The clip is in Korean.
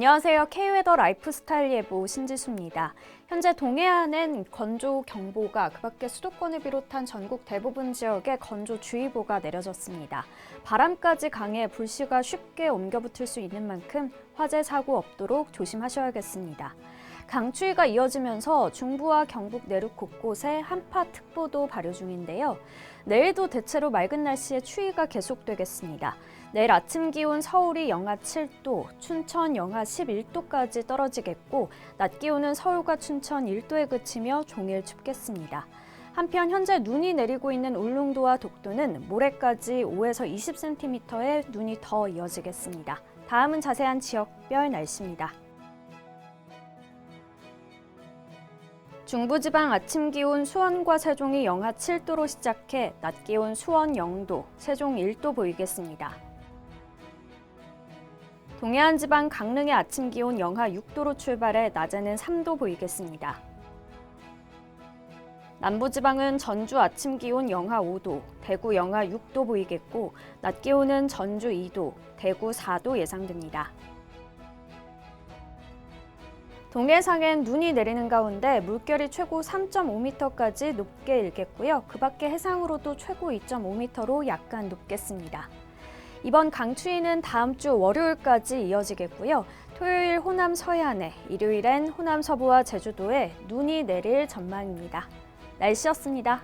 안녕하세요. K웨더 라이프스타일 예보 신지수입니다. 현재 동해안엔 건조 경보가 그밖에 수도권을 비롯한 전국 대부분 지역에 건조주의보가 내려졌습니다. 바람까지 강해 불씨가 쉽게 옮겨붙을 수 있는 만큼 화재 사고 없도록 조심하셔야겠습니다. 강추위가 이어지면서 중부와 경북 내륙 곳곳에 한파특보도 발효 중인데요. 내일도 대체로 맑은 날씨에 추위가 계속되겠습니다. 내일 아침 기온 서울이 영하 7도, 춘천 영하 11도까지 떨어지겠고 낮 기온은 서울과 춘천 1도에 그치며 종일 춥겠습니다. 한편 현재 눈이 내리고 있는 울릉도와 독도는 모레까지 5에서 20cm의 눈이 더 이어지겠습니다. 다음은 자세한 지역별 날씨입니다. 중부지방 아침 기온 수원과 세종이 영하 7도로 시작해 낮 기온 수원 0도, 세종 1도 보이겠습니다. 동해안 지방 강릉의 아침 기온 영하 6도로 출발해 낮에는 3도 보이겠습니다. 남부지방은 전주 아침 기온 영하 5도, 대구 영하 6도 보이겠고 낮 기온은 전주 2도, 대구 4도 예상됩니다. 동해상엔 눈이 내리는 가운데 물결이 최고 3.5m까지 높게 일겠고요. 그 밖에 해상으로도 최고 2.5m로 약간 높겠습니다. 이번 강추위는 다음 주 월요일까지 이어지겠고요. 토요일 호남 서해안에, 일요일엔 호남 서부와 제주도에 눈이 내릴 전망입니다. 날씨였습니다.